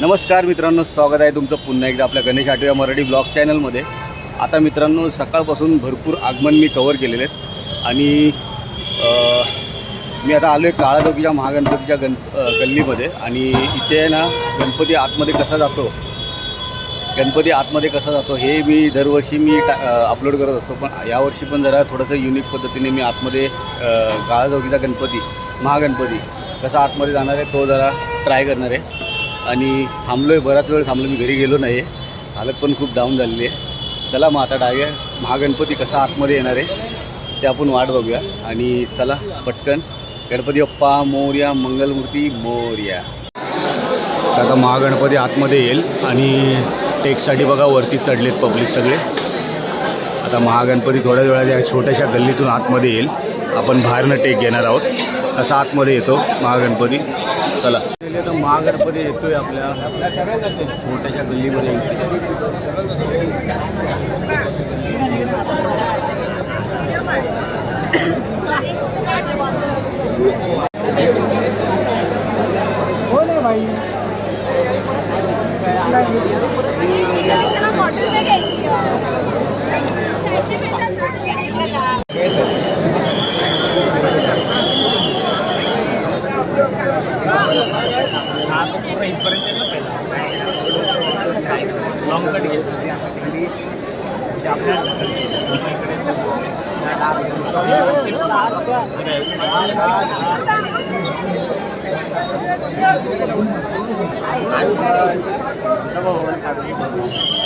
नमस्कार मित्रांनो स्वागत आहे तुमचं पुन्हा एकदा आपल्या गणेश आठव्या मराठी ब्लॉग चॅनलमध्ये. आता मित्रांनो सकाळपासून भरपूर आगमन मी कवर केलेले आहेत आणि मी आता आलो आहे काळादोगीच्या महागणपतीच्या गण गल्लीमध्ये. आणि इथे आहे ना गणपती आतमध्ये कसा जातो गणपती आतमध्ये कसा जातो हे मी दरवर्षी मी टा अपलोड करत असतो. पण यावर्षी पण जरा थोडंसं युनिक पद्धतीने मी आतमध्ये काळाचौकीचा गणपती महागणपती कसा आतमध्ये जाणार आहे तो जरा ट्राय करणार आहे. आणि थांबलो आहे बराच वेळ थांबलो मी घरी गेलो नाही आहे हालत पण खूप डाऊन झालेली आहे. चला मग आता डाव्या महागणपती कसा आतमध्ये येणार आहे ते आपण वाट बघूया. आणि चला पटकन. गणपती बाप्पा मोर्या मंगलमूर्ती मोर्या. आता महागणपती आतमध्ये येईल आणि टेकसाठी बघा वरती चढलेत पब्लिक सगळे. आता महागणपती थोड्याच वेळात या छोट्याशा गल्लीतून आतमध्ये येईल. आपण बाहेरनं टेक घेणार आहोत. असा आतमध्ये येतो महागणपती. चला. तर महागणपती येतोय आपल्या. छोट्याशा गल्लीमध्ये बॉटल नाही घ्यायची गणपती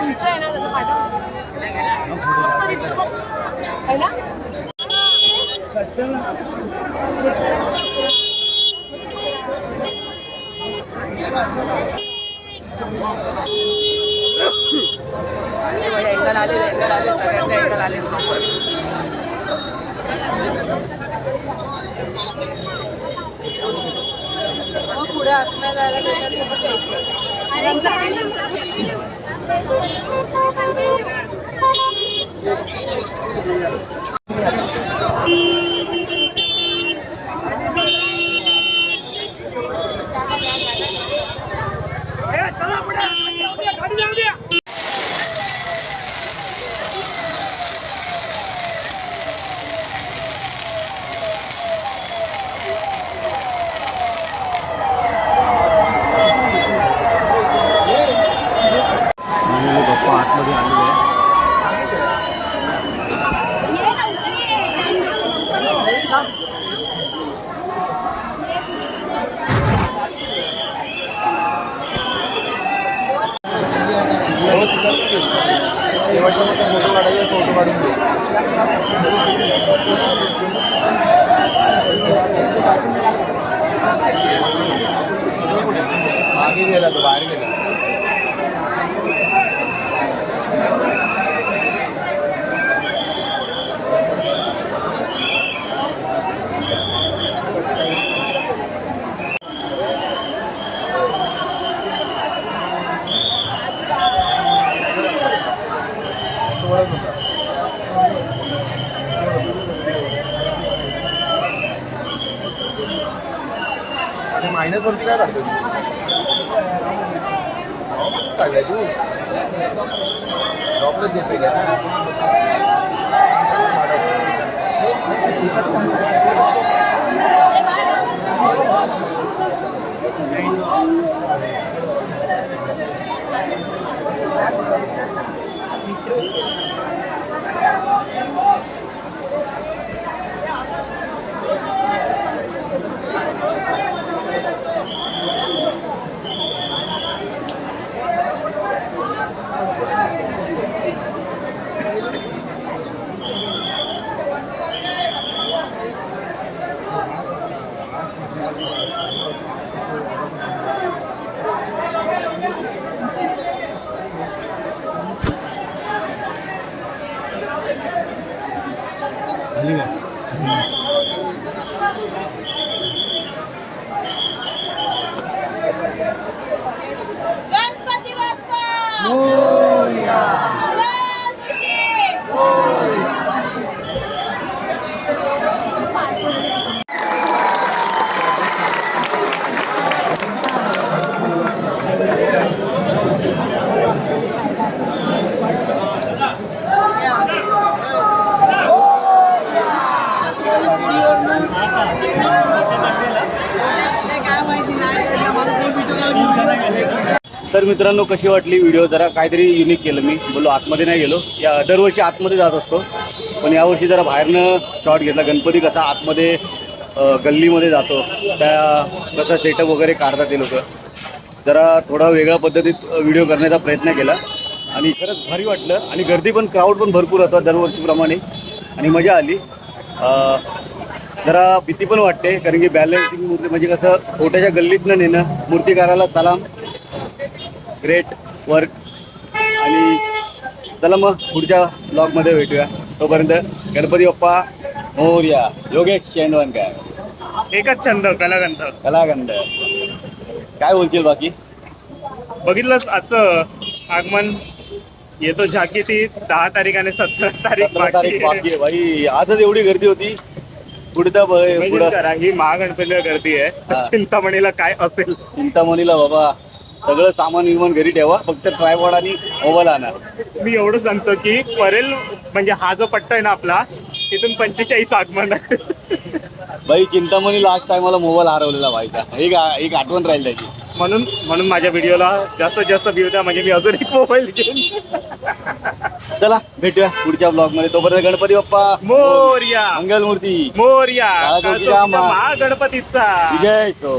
उंच आहे ना त्याचा पाठा मस्त दिसतो बघ पहिला आले म्हणजे एकदा आले एकदा आले सगळ्यांना एकदा आले. प्रॉपर पुढे आत्म्या जायला गेल्यानंतर मागे गेला तो बाहेर गेला. आणि मायनस वरती काय टाकतो काढलाय तू ड्रॉपलेच येते गणपती बाप्पा मंगलमूर्ती! तर मित्रांनो कशी वाटली व्हिडिओ जरा काहीतरी युनिक केलं मी. बोललो आतमध्ये नाही गेलो. या दरवर्षी आतमध्ये जात असतो. पण यावर्षी जरा बाहेरनं शॉट घेतला. गणपती कसा आतमध्ये गल्लीमध्ये जातो. त्या कसा सेटअप वगैरे काढतात ते लोक. जरा थोडा वेगळ्या पद्धतीत व्हिडिओ करण्याचा प्रयत्न केला. आणि खरंच भारी वाटलं. आणि गर्दी पण क्राऊड पण भरपूर होता दरवर्षीप्रमाणे. आणि मजा आली. जरा भीती पण वाटते. कारण की बॅलन्सिंग मूर्ती म्हणजे कसं छोट्याशा गल्लीतनं नेणं मूर्तिकाराला सलाम ग्रेट वर्क. आणि चला मग पुढच्या ब्लॉगमध्ये भेटूया. तोपर्यंत गणपती बाप्पा मोर्या योगेश शेंडवणकर. एकच छंद कलागंध. कलागंध. काय बोलशील बाकी? बघितलंच आजचं आगमन? येतो झाकी ती दहा तारीख आणि सतरा तारीख सतरा तारीख बाकी भाई. आजच एवढी गर्दी होती. पुढचा करा ही महागणपतीला गर्दी. आहे. चिंतामणीला काय असेल? चिंतामणीला बाबा सगळं सामान विमान घरी ठेवा फक्त ट्रायपॉड आणि मोबाईल आणा. मी एवढं सांगतो की परेल म्हणजे हा जो पट्टा आहे ना आपला तिथून पंचेचाळीस आगमन. भाई चिंतामणी लास्ट टाइमाला मोबाईल हरवलेला व्हायचा एक एक आठवण राहील त्याची. म्हणून म्हणून माझ्या व्हिडिओला जास्तीत जास्त व्ह्यू द्या म्हणजे मी अजून एक मोबाईल घेईन. चला भेटूया पुढच्या ब्लॉगमध्ये. तोपर्यंत गणपती बाप्पा. मोर्या. मंगलमूर्ती. मोर्या. महागणपतीचा. विजय सो.